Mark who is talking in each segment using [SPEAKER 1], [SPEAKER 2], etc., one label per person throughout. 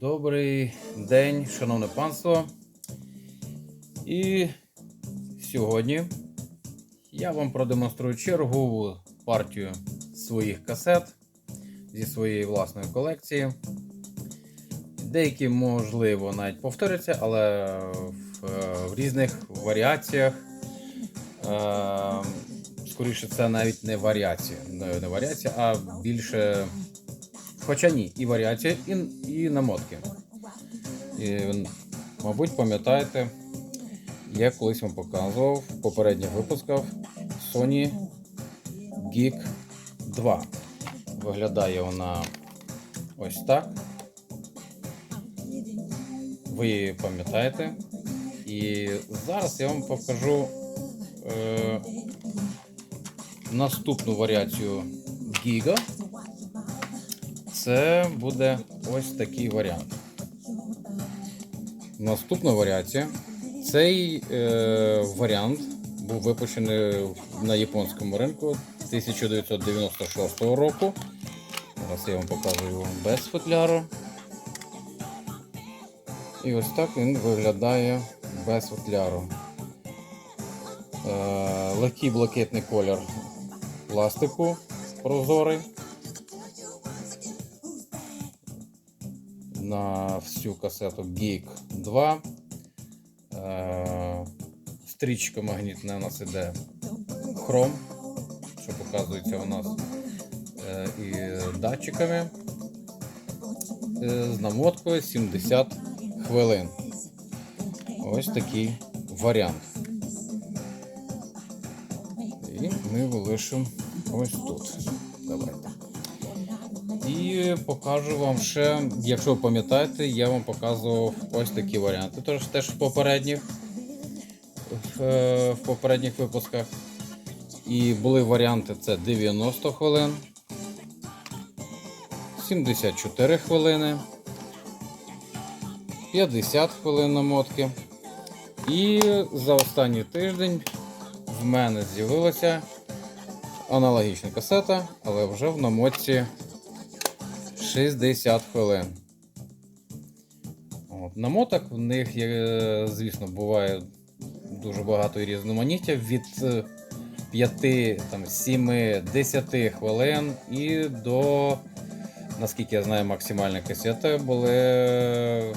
[SPEAKER 1] Добрий день, шановне панство. І сьогодні я вам продемонструю чергову партію своїх касет зі своєї власної колекції. Деякі, можливо, навіть повторяться, але в, в різних варіаціях. Е, скоріше, це навіть не варіація, не варіація, а більше. Хоча ні, і варіації, і, і намотки. І, мабуть, пам'ятаєте, я колись вам показував в попередніх випусках Sony Geek 2. Виглядає вона ось так. Ви її пам'ятаєте. І зараз я вам покажу е, наступну варіацію Giga. Це буде ось такий варіант. Наступна варіація. Цей е, варіант був випущений на японському ринку 1996 року. Зараз я вам показую його без футляру. І ось так він виглядає без футляру. Е, легкий блакитний колір пластику прозорий. На всю касету Geek 2. Е, Стрічка магнітна у нас іде хром, що показується у нас е, і датчиками е, з намоткою 70 хвилин. Ось такий варіант. І ми його лишимо ось тут. Давайте. І покажу вам ще, якщо ви пам'ятаєте, я вам показував ось такі варіанти. Тож теж в попередніх в, е, попередніх випусках. І були варіанти це 90 хвилин, 74 хвилини, 50 хвилин намотки. І за останній тиждень в мене з'явилася аналогічна касета, але вже в намотці 60 хвилин. От. Намоток в них, звісно, буває дуже багато різноманіття від 5, там, 7, 10 хвилин і до, наскільки я знаю, максимальна касета були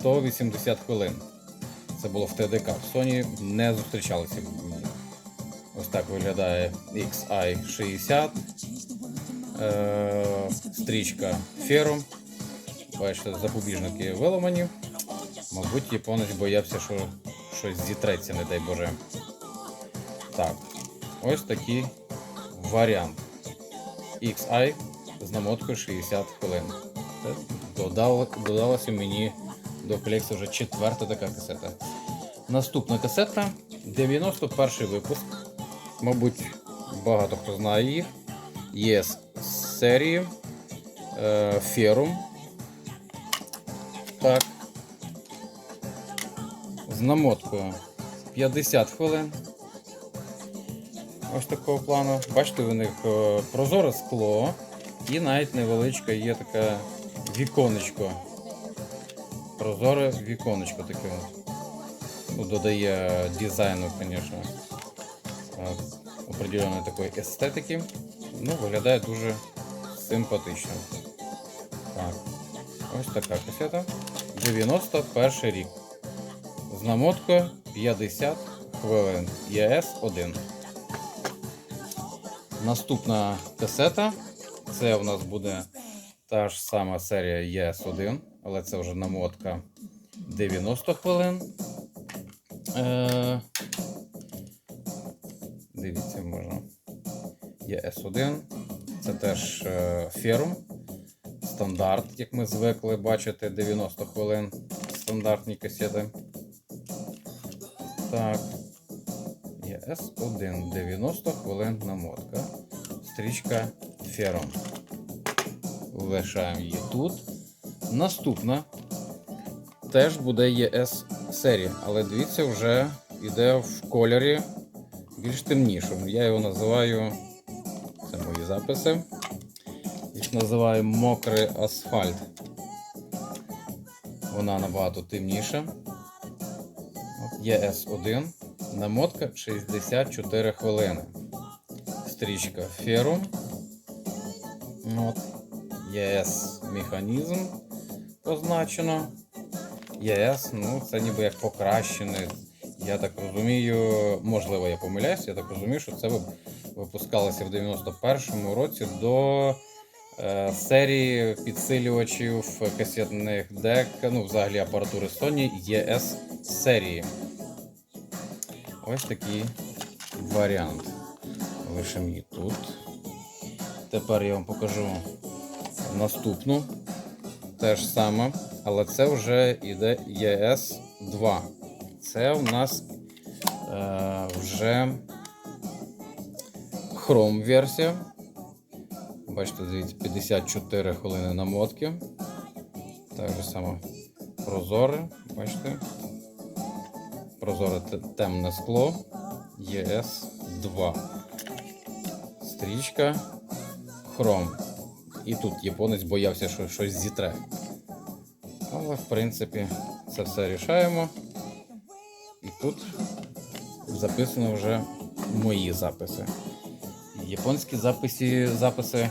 [SPEAKER 1] 180 хвилин. Це було в ТДК. В Sony не зустрічалися. Ось так виглядає XI60 е, стрічка ферум. Бачите, запобіжники виламані. Мабуть, японець боявся, що щось зітреться, не дай Боже. Так, ось такий варіант. XI з намоткою 60 хвилин. Це додалося мені до колекції вже четверта така касета. Наступна касета 91 випуск. Мабуть, багато хто знає їх. Є з серії е, Ферум. Так. З намоткою 50 хвилин. Ось такого плану. Бачите, у них е, прозоре скло і навіть невеличке є таке віконечко. Прозоре віконечко таке. Ну, додає дизайну, звісно, е, определеної такої естетики. Ну, виглядає дуже симпатично. Так. Ось така касета. 91 рік. З намоткою 50 хвилин. ЄС-1. Наступна касета. Це у нас буде та ж сама серія ЄС-1, але це вже намотка 90 хвилин. Е, Дивіться, можна. ЄС1. Це теж е, ферум. Стандарт, як ми звикли бачити, 90 хвилин стандартні касети. Так. ЄС1 90 хвилин намотка. Стрічка ферум. Лишаємо її тут. Наступна теж буде ЄС серія, але дивіться, вже йде в кольорі більш темнішим. Я його називаю, записи. Їх називаю мокрий асфальт. Вона набагато темніша. ЄС1. Намотка 64 хвилини. Стрічка Ферум. ЄС механізм позначено. ЄС, ну, це ніби як покращений. Я так розумію, можливо, я помиляюсь, я так розумію, що це вип- випускалося в 91-му році до е, серії підсилювачів касетних дек, ну, взагалі апаратури Sony ES серії. Ось такий варіант. Лишимо її тут. Тепер я вам покажу наступну. Те ж саме, але це вже іде ES 2. Це у нас е, вже Chrome версія. Бачите, дивіться, 54 хвилини намотки. Так же само прозоре, бачите. Прозоре темне скло. ES 2. Стрічка Chrome. І тут японець боявся, що щось зітре. Але, в принципі, це все рішаємо. І тут записано вже мої записи. Японські записи, записи,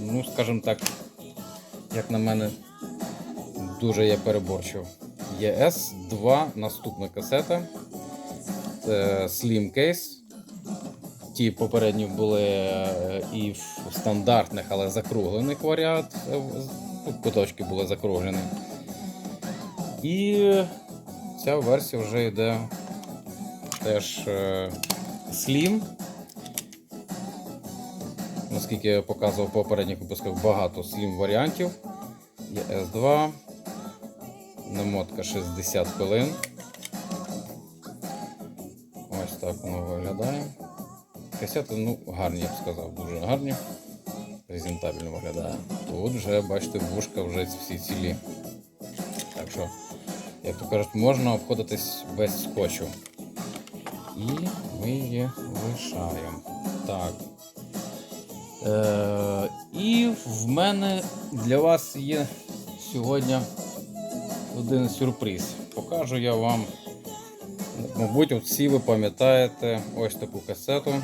[SPEAKER 1] ну, скажімо так, як на мене, дуже я переборчив. ЄС 2 наступна касета. Це Slim Case. Ті попередні були е, і в стандартних, але закруглених варіант. е, куточки були закруглені. І ця версія вже йде теж е, Slim. Наскільки я показував в попередніх випусках, багато Slim варіантів. Є S2. Намотка 60 хвилин. Ось так воно виглядає. Касети, ну, гарні, я б сказав, дуже гарні. Презентабельно виглядає. Тут вже, бачите, вушка вже всі цілі. Так що, як то кажуть, можна обходитись без скотчу. І ми її лишаємо. Так. Е, і в мене для вас є сьогодні один сюрприз. Покажу я вам. Мабуть, от всі ви пам'ятаєте ось таку касету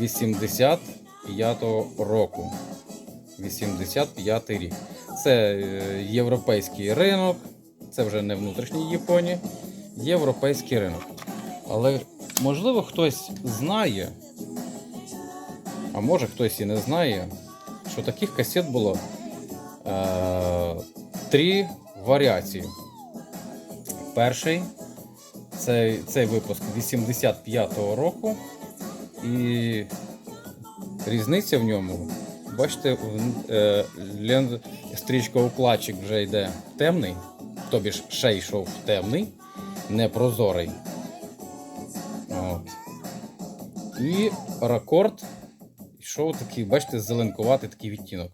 [SPEAKER 1] 85-го року. 85 рік. Це е, європейський ринок, це вже не внутрішній Японії, європейський ринок. Але можливо хтось знає, а може хтось і не знає, що таких касет було е, три варіації. Перший цей, цей випуск 85-го року, і різниця в ньому. Бачите, е, стрічка укладчик вже йде темний, тобі ж ще йшов темний, не прозорий. От. І ракорд йшов такий, бачите, зеленкуватий такий відтінок.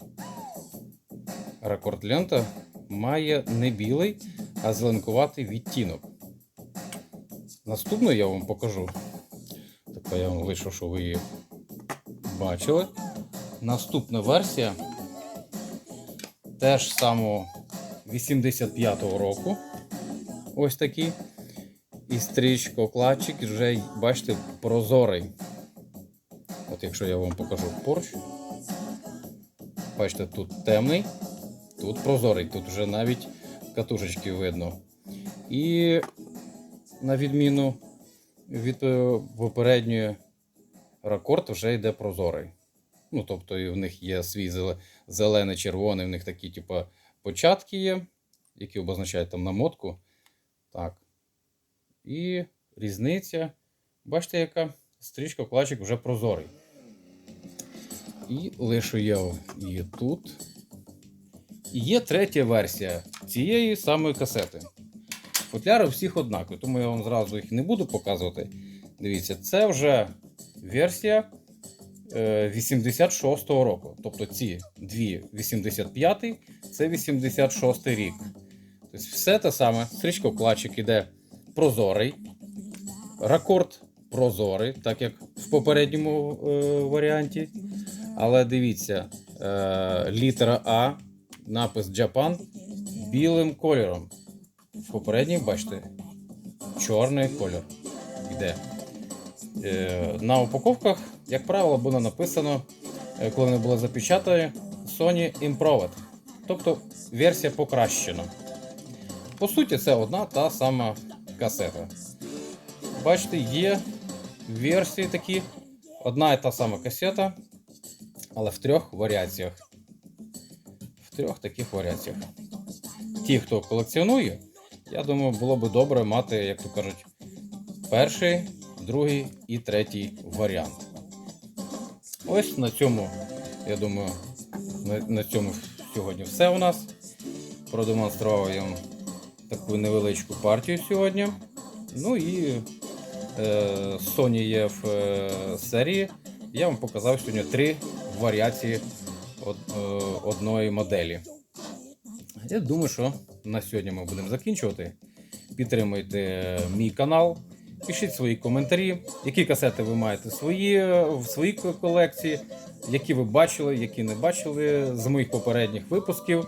[SPEAKER 1] Ракорд лента має не білий, а зеленкуватий відтінок. Наступну я вам покажу. Така я вам вийшов, що ви її бачили. Наступна версія теж самого 85-го року. Ось такий. І стрічка окладчик вже, бачите, прозорий. От якщо я вам покажу порч. Бачите, тут темний, тут прозорий, тут вже навіть катушечки видно. І на відміну від е, попередньої ракорд вже йде прозорий. Ну, тобто в них є свій зеле- зелений, червоний, в них такі, типу, початки є, які обозначають там намотку. Так. І різниця. Бачите, яка стрічка клачик вже прозорий. І лишу я її тут. І є третя версія цієї самої касети. Футляри всіх однакові, тому я вам зразу їх не буду показувати. Дивіться, це вже версія е, 86-го року. Тобто ці дві 85-й, це 86-й рік. Тобто все те саме. Стрічка вкладчик іде прозорий. Ракорд прозорий, так як в попередньому е, варіанті. Але дивіться, е, літера А, напис Japan білим кольором. В попередніх, бачите, чорний кольор йде. Е, На упаковках, як правило, було написано, е, коли вони були запечатані, Sony Improved. Тобто версія покращена. По суті, це одна та сама касета. Бачите, є версії такі. Одна і та сама касета, але в трьох варіаціях. В трьох таких варіаціях. Ті, хто колекціонує, я думаю, було би добре мати, як то кажуть, перший, другий і третій варіант. Ось на цьому, я думаю, на, цьому сьогодні все у нас. Продемонстрував я вам таку невеличку партію сьогодні. Ну і е, Sony EF е, серії я вам показав сьогодні три варіації е, одної моделі. Я думаю, що на сьогодні ми будемо закінчувати. Підтримуйте мій канал, пишіть свої коментарі, які касети ви маєте свої, в своїй колекції, які ви бачили, які не бачили з моїх попередніх випусків.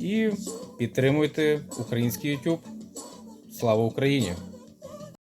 [SPEAKER 1] І підтримуйте український YouTube. Слава Україні!